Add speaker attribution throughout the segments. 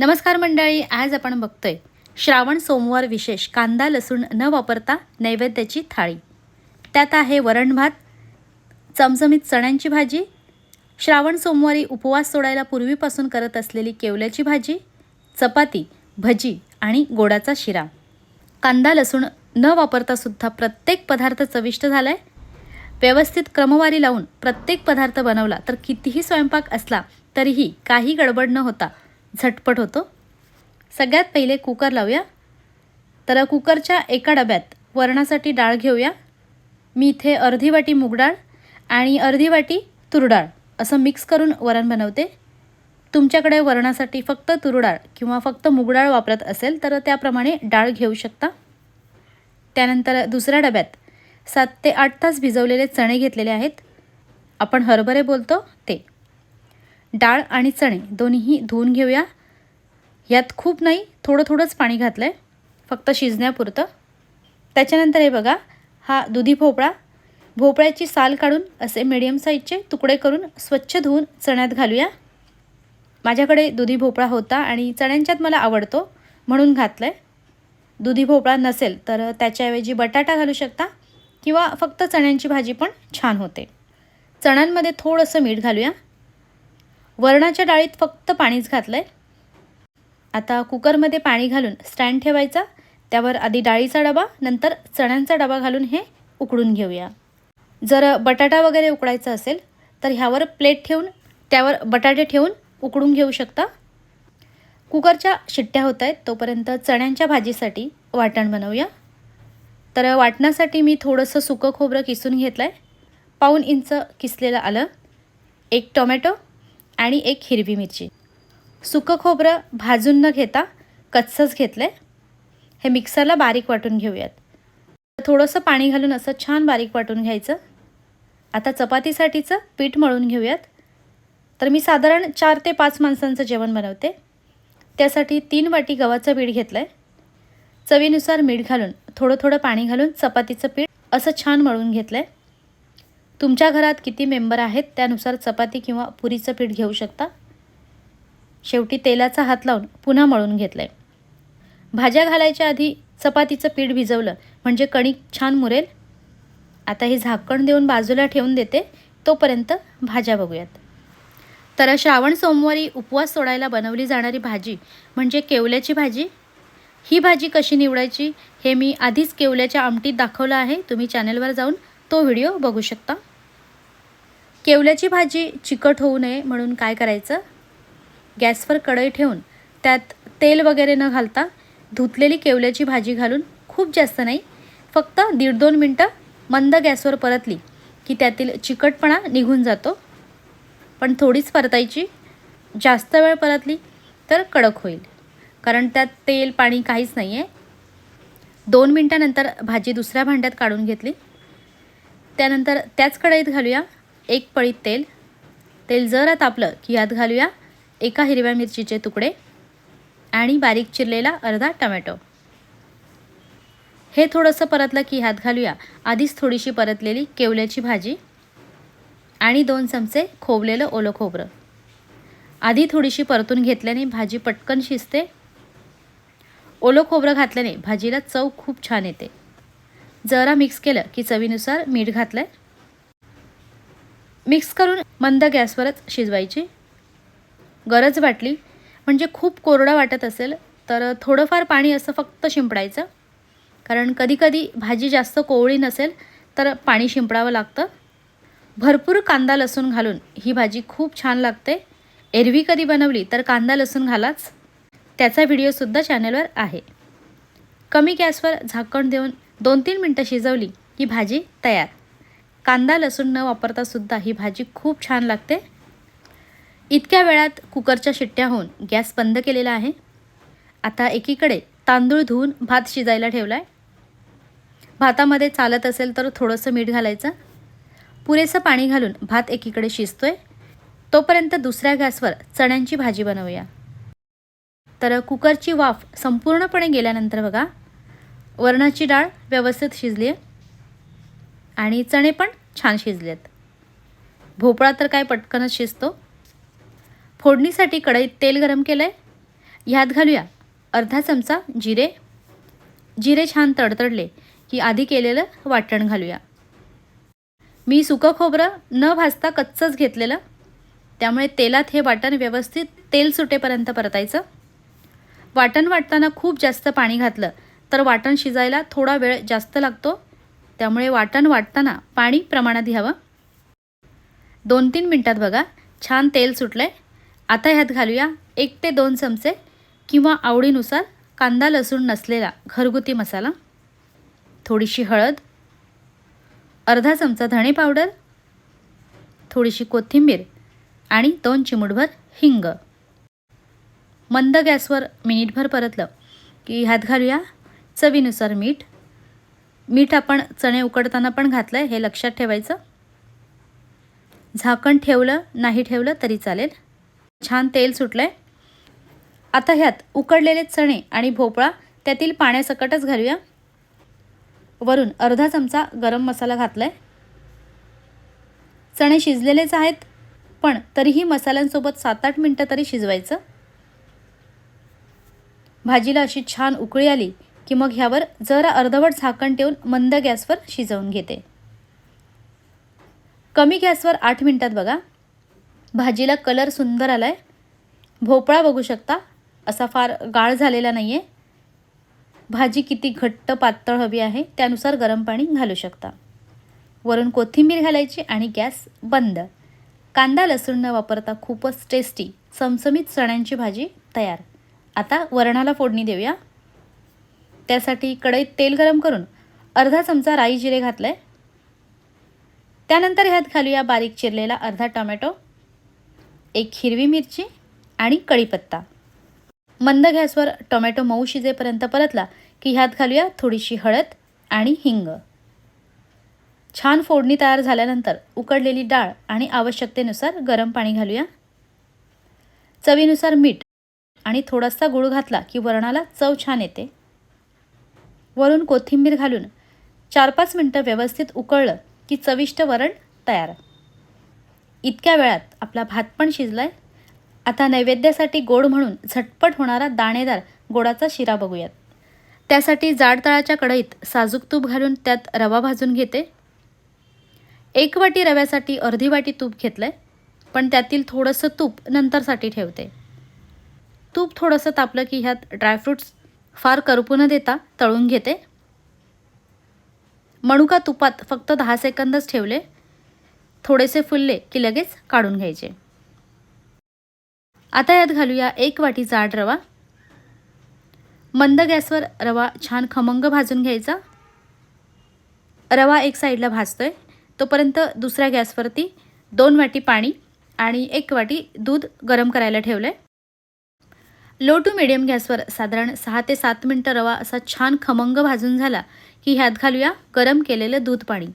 Speaker 1: नमस्कार मंडळी आज आपण बघतोय श्रावण सोमवार विशेष कांदा लसूण न वापरता नैवेद्याची थाळी. त्यात आहे वरण भात चमचमीत चण्यांची भाजी श्रावण सोमवारी उपवास सोडायला पूर्वीपासून करत असलेली केवल्याची भाजी चपाती भजी आणि गोडाचा शिरा. कांदा लसूण न वापरता सुद्धा प्रत्येक पदार्थ चविष्ट झाला आहे व्यवस्थित क्रमवारी लावून प्रत्येक पदार्थ बनवला तर कितीही स्वयंपाक असला तरीही काही गडबड न होता झटपट होतो. सगळ्यात पहिले कुकर लावूया. तर कुकरच्या एका डब्यात वरणासाठी डाळ घेऊया. मी इथे अर्धी वाटी मूगडाळ आणि अर्धी वाटी तुरडाळ असं मिक्स करून वरण बनवते. तुमच्याकडे वरणासाठी फक्त तुरडाळ किंवा फक्त मूगडाळ वापरत असेल तर त्याप्रमाणे डाळ घेऊ शकता. त्यानंतर दुसऱ्या डब्यात सात ते आठ तास भिजवलेले चणे घेतलेले आहेत. आपण हरभरे बोलतो ते. डाळ आणि चणे दोन्हीही धुवून घेऊया. यात खूप नाही थोडं थोडंच पाणी घातलं आहे फक्त शिजण्यापुरतं. त्याच्यानंतर हे बघा हा दुधी भोपळा. भोपळ्याची साल काढून असे मिडियम साईजचे तुकडे करून स्वच्छ धुवून चण्यात घालूया. माझ्याकडे दुधी भोपळा होता आणि चण्यांच्यात मला आवडतो म्हणून घातलं आहे दुधी भोपळा नसेल तर त्याच्याऐवजी बटाटा घालू शकता किंवा फक्त चण्यांची भाजी पण छान होते. चण्यांमध्ये थोडंसं मीठ घालूया. वरणाच्या डाळीत फक्त पाणीच घातलं आहे आता कुकरमध्ये पाणी घालून स्टँड ठेवायचा. त्यावर आधी डाळीचा डबा नंतर चण्यांचा डबा घालून हे उकडून घेऊया. जर बटाटा वगैरे उकडायचा असेल तर ह्यावर प्लेट ठेवून त्यावर बटाटे ठेवून उकडून घेऊ शकता. कुकरच्या शिट्ट्या होत आहेत तोपर्यंत चण्यांच्या भाजीसाठी वाटण बनवूया. तर वाटणासाठी मी थोडंसं सुकं खोबरं किसून घेतलं आहे पाऊन इंच किसलेलं आलं. एक टोमॅटो आणि एक हिरवी मिरची. सुकं खोबरं भाजून न घेता कच्चंच घेतलं आहे हे मिक्सरला बारीक वाटून घेऊयात. थोडंसं पाणी घालून असं छान बारीक वाटून घ्यायचं. आता चपातीसाठीचं पीठ मळून घेऊयात. तर मी साधारण चार ते पाच माणसांचं जेवण बनवते. त्यासाठी तीन वाटी गव्हाचं पीठ घेतलं आहे चवीनुसार मीठ घालून थोडं थोडं पाणी घालून चपातीचं पीठ असं छान मळून घेतलं आहे तुमच्या घरात किती मेंबर आहेत? त्यानुसार चपाती किंवा पुरीचं पीठ घेऊ शकता? शेवटी तेलाचा हात लावून पुन्हा मळून घेतलं आहे भाज्या घालायच्या आधी चपातीचं पीठ भिजवलं म्हणजे कणिक छान मुरेल. आता हे झाकण देऊन बाजूला ठेवून देते. तोपर्यंत भाज्या बघूयात. तर श्रावण सोमवारी उपवास सोडायला बनवली जाणारी भाजी म्हणजे केवल्याची भाजी. ही भाजी कशी निवडायची हे मी आधीच केवल्याच्या आमटीत दाखवलं आहे. तुम्ही चॅनलवर जाऊन तो व्हिडिओ बघू शकता. केवल्याची भाजी चिकट होऊ नये म्हणून काय करायचं? गॅसवर कढई ठेवून त्यात तेल वगैरे न घालता धुतलेली केवल्याची भाजी घालून खूप जास्त नाही फक्त दीड दोन मिनटं मंद गॅसवर परतली की त्यातील चिकटपणा निघून जातो. पण थोडीच परतायची जास्त वेळ परतली तर कडक होईल. कारण त्यात तेल पाणी काहीच नाही आहे दोन मिनटानंतर भाजी दुसऱ्या भांड्यात काढून घेतली. त्यानंतर त्याच कढईत घालूया. एक पळीत तेल. तेल जरा तापलं की यात घालूया एका हिरव्या मिरचीचे तुकडे आणि बारीक चिरलेला अर्धा टमॅटो. हे थोडंसं परतलं की ह्यात घालूया. आधीच थोडीशी परतलेली केवल्याची भाजी आणि दोन चमचे खोवलेलं ओलं खोबरं. आधी थोडीशी परतून घेतल्याने भाजी पटकन शिजते. ओलं खोबरं घातल्याने भाजीला चव खूप छान येते. जरा मिक्स केलं की चवीनुसार मीठ घातलं मिक्स करून मंद गॅसवरच शिजवायची. गरज वाटली म्हणजे खूप कोरडं वाटत असेल तर थोडंफार पाणी असं फक्त शिंपडायचं. कारण कधीकधी भाजी जास्त कोवळी नसेल तर पाणी शिंपडावं लागतं. भरपूर कांदा लसूण घालून ही भाजी खूप छान लागते. एरवी कधी बनवली तर कांदा लसूण घालाच. त्याचा व्हिडिओसुद्धा चॅनलवर आहे. कमी गॅसवर झाकण देऊन दोन तीन मिनटं शिजवली की भाजी तयार. कांदा लसूण न वापरता सुद्धा ही भाजी खूप छान लागते. इतक्या वेळात कुकरच्या शिट्ट्या होऊन गॅस बंद केलेला आहे. आता एकीकडे तांदूळ धुवून भात शिजायला ठेवला आहे भातामध्ये चालत असेल तर थोडंसं मीठ घालायचं. पुरेसं पाणी घालून भात एकीकडे शिजतोय. तोपर्यंत दुसऱ्या गॅसवर चण्यांची भाजी बनवूया. तर कुकरची वाफ संपूर्णपणे गेल्यानंतर बघा वरणाची डाळ व्यवस्थित शिजली आहे आणि चणे पण छान शिजलेत. भोपळा तर काय पटकनच शिजतो. फोडणीसाठी कढईत तेल गरम केलं आहे ह्यात घालूया अर्धा चमचा जिरे. जिरे छान तडतडले की आधी केलेलं वाटण घालूया. मी सुकं खोबरं न भाजता कच्चंच घेतलेलं. त्यामुळे तेलात हे वाटण व्यवस्थित तेल सुटेपर्यंत परतायचं. वाटण वाटताना खूप जास्त पाणी घातलं तर वाटण शिजायला थोडा वेळ जास्त लागतो. त्यामुळे वाटण वाटताना पाणी प्रमाणात घ्यावं. दोन तीन मिनटात बघा छान तेल सुटलं आहे आता ह्यात घालूया एक ते दोन चमचे किंवा आवडीनुसार कांदा लसूण नसलेला घरगुती मसाला. थोडीशी हळद अर्धा चमचा धणे पावडर थोडीशी कोथिंबीर आणि दोन चिमूटभर हिंग. मंद गॅसवर मिनिटभर परतलं की ह्यात घालूया चवीनुसार मीठ मीठ आपण चणे उकडताना पण घातलं आहे हे लक्षात ठेवायचं. झाकण ठेवलं नाही ठेवलं तरी चालेल. छान तेल सुटलं आहे आता ह्यात उकडलेले चणे आणि भोपळा त्यातील पाण्यासकटच घालूया. वरून अर्धा चमचा गरम मसाला घातला आहे चणे शिजलेलेच आहेत पण तरीही मसाल्यांसोबत सात आठ मिनटं तरी शिजवायचं. भाजीला अशी छान उकळी आली की मग ह्यावर जरा अर्धवट झाकण ठेवून मंद गॅसवर शिजवून घेते. कमी गॅसवर आठ मिनटात बघा. भाजीला कलर सुंदर आला आहे भोपळा बघू शकता. असा फार गाळ झालेला नाही आहे भाजी किती घट्ट पातळ हवी आहे त्यानुसार गरम पाणी घालू शकता. वरून कोथिंबीर घालायची आणि गॅस बंद. कांदा लसूण न वापरता खूपच टेस्टी चमचमीत चण्यांची भाजी तयार. आता वरणाला फोडणी देऊया. त्यासाठी कढईत तेल गरम करून अर्धा चमचा राई जिरे घातलं आहे त्यानंतर ह्यात घालूया बारीक चिरलेला अर्धा टोमॅटो एक हिरवी मिरची आणि कढीपत्ता. मंद गॅसवर टोमॅटो मऊ शिजेपर्यंत परतला की ह्यात घालूया थोडीशी हळद आणि हिंग. छान फोडणी तयार झाल्यानंतर उकडलेली डाळ आणि आवश्यकतेनुसार गरम पाणी घालूया. चवीनुसार मीठ आणि थोडासा गूळ घातला की वरणाला चव छान येते. वरून कोथिंबीर घालून चार पाच मिनटं व्यवस्थित उकळलं की चविष्ट वरण तयार. इतक्या वेळात आपला भात पण शिजला आहे आता नैवेद्यासाठी गोड म्हणून झटपट होणारा दाणेदार गोडाचा शिरा बघूयात. त्यासाठी जाड तळाच्या कढईत साजूक तूप घालून त्यात रवा भाजून घेते. एक वाटी रव्यासाठी अर्धी वाटी तूप घेतलं आहे पण त्यातील थोडंसं तूप नंतरसाठी ठेवते. तूप थोडंसं तापलं की ह्यात ड्रायफ्रूट्स फार करपू न देता तळून घेते. मणुका तुपात फक्त दहा सेकंदच ठेवले. थोडेसे फुलले की लगेच काढून घ्यायचे. आता यात घालूया एक वाटी जाड रवा. मंद गॅसवर रवा छान खमंग भाजून घ्यायचा. रवा एक साईडला भाजतोय. तोपर्यंत दुसऱ्या गॅसवरती दोन वाटी पाणी आणि एक वाटी दूध गरम करायला ठेवलं आहे लो टू मिडियम गॅसवर साधारण सहा ते सात मिनटं रवा असा छान खमंग भाजून झाला की ह्यात घालूया गरम केलेलं दूध पाणी.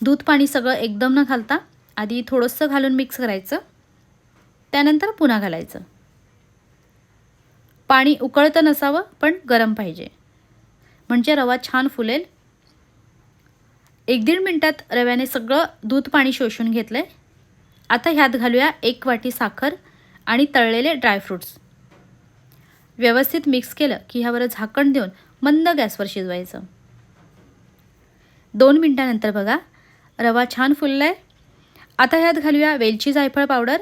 Speaker 1: दूध पाणी सगळं एकदम न घालता आधी थोडंसं घालून मिक्स करायचं. त्यानंतर पुन्हा घालायचं. पाणी उकळतं नसावं पण गरम पाहिजे. म्हणजे रवा छान फुलेल. एक दीड मिनटात रव्याने सगळं दूध पाणी शोषून घेतलं आहे आता ह्यात घालूया एक वाटी साखर आणि तळलेले ड्रायफ्रूट्स. व्यवस्थित मिक्स केलं की ह्यावर झाकण देऊन मंद गॅसवर शिजवायचं. दोन मिनटानंतर बघा रवा छान फुलला आहे आता ह्यात घालूया वेलची जायफळ पावडर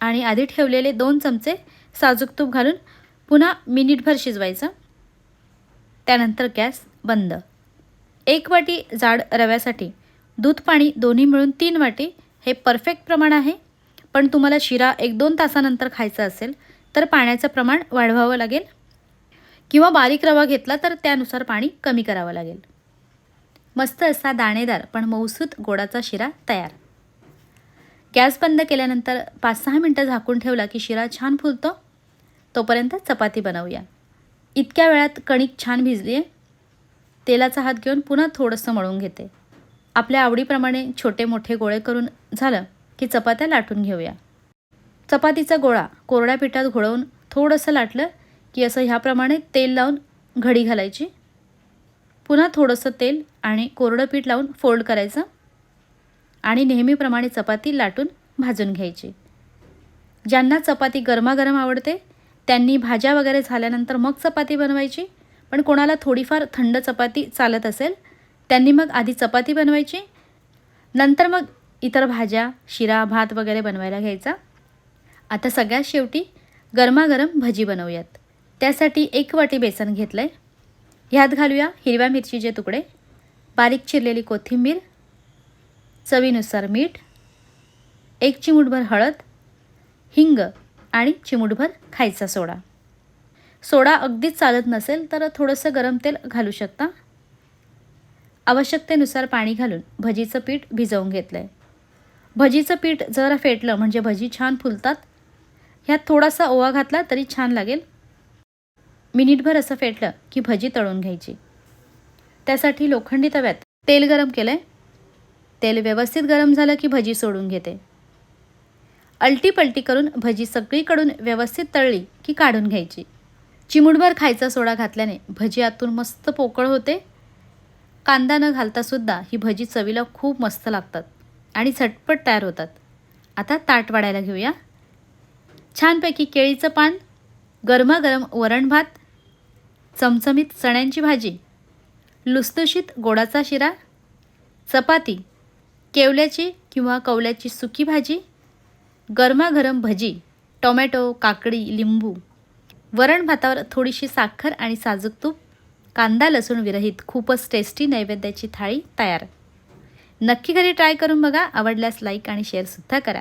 Speaker 1: आणि आधी ठेवलेले दोन चमचे साजूक तूप घालून पुन्हा मिनिटभर शिजवायचं. त्यानंतर गॅस बंद. एक वाटी जाड रव्यासाठी दूध पाणी दोन्ही मिळून तीन वाटी हे परफेक्ट प्रमाण आहे. पण तुम्हाला शिरा एक दोन तासानंतर खायचा असेल तर पाण्याचं प्रमाण वाढवावं लागेल. किंवा बारीक रवा घेतला तर त्यानुसार पाणी कमी करावं लागेल. मस्त असा दाणेदार पण मौसूत गोडाचा शिरा तयार. गॅस बंद केल्यानंतर पाच सहा मिनटं झाकून ठेवला की शिरा छान फुलतो. तोपर्यंत चपाती बनवूया. इतक्या वेळात कणिक छान भिजली आहे तेलाचा हात घेऊन पुन्हा थोडंसं मळून घेते. आपल्या आवडीप्रमाणे छोटे मोठे गोळे करून झालं की चपात्या लाटून घेऊया. चपातीचा गोळा कोरड्या पिठात घोळवून थोडंसं लाटलं की असं ह्याप्रमाणे तेल लावून घडी घालायची. पुन्हा थोडंसं तेल आणि कोरडं पीठ लावून फोल्ड करायचं आणि नेहमीप्रमाणे चपाती लाटून भाजून घ्यायची. ज्यांना चपाती गरमागरम आवडते त्यांनी भाज्या वगैरे झाल्यानंतर मग चपाती बनवायची. पण कोणाला थोडीफार थंड चपाती चालत असेल त्यांनी मग आधी चपाती बनवायची. नंतर मग इतर भाज्या शिरा भात वगैरे बनवायला घ्यायचा. आता सगळ्यात शेवटी गरमागरम भजी बनवूयात. त्यासाठी एक वाटी बेसन घेतलं आहे ह्यात घालूया हिरव्या मिरचीचे तुकडे बारीक चिरलेली कोथिंबीर चवीनुसार मीठ एक चिमूटभर हळद हिंग आणि चिमूटभर खायचा सोडा. सोडा अगदीच चालत नसेल तर थोडंसं गरम तेल घालू शकता. आवश्यकतेनुसार पाणी घालून भजीचं पीठ भिजवून घेतलं आहे भजीचं पीठ जरा फेटलं म्हणजे भजी छान फुलतात. ह्यात थोडासा ओवा घातला तरी छान लागेल. मिनिटभर असं फेटलं की भजी तळून घ्यायची. त्यासाठी लोखंडी तव्यात तेल गरम केलं आहे तेल व्यवस्थित गरम झालं की भजी सोडून घेते. अलटीपलटी करून भजी सगळीकडून व्यवस्थित तळली की काढून घ्यायची. चिमुटभर खायचा सोडा घातल्याने भजी आतून मस्त पोकळ होते. कांदा न घालतासुद्धा ही भजी चवीला खूप मस्त लागतात आणि झटपट तयार होतात. आता ताट वाढायला घेऊया. छानपैकी केळीचं पान गरमागरम वरण भात चमचमीत चण्यांची भाजी लुसलुशीत गोडाचा शिरा चपाती केवल्याची किंवा कवल्याची सुकी भाजी गरमागरम भजी टोमॅटो काकडी लिंबू. वरण भातावर थोडीशी साखर आणि साजूक तूप कांदा लसूण विरहित खूपच टेस्टी नैवेद्याची थाळी तयार. नक्की घरी ट्राय करून बघा आवडल्यास लाईक आणि शेअरसुद्धा करा.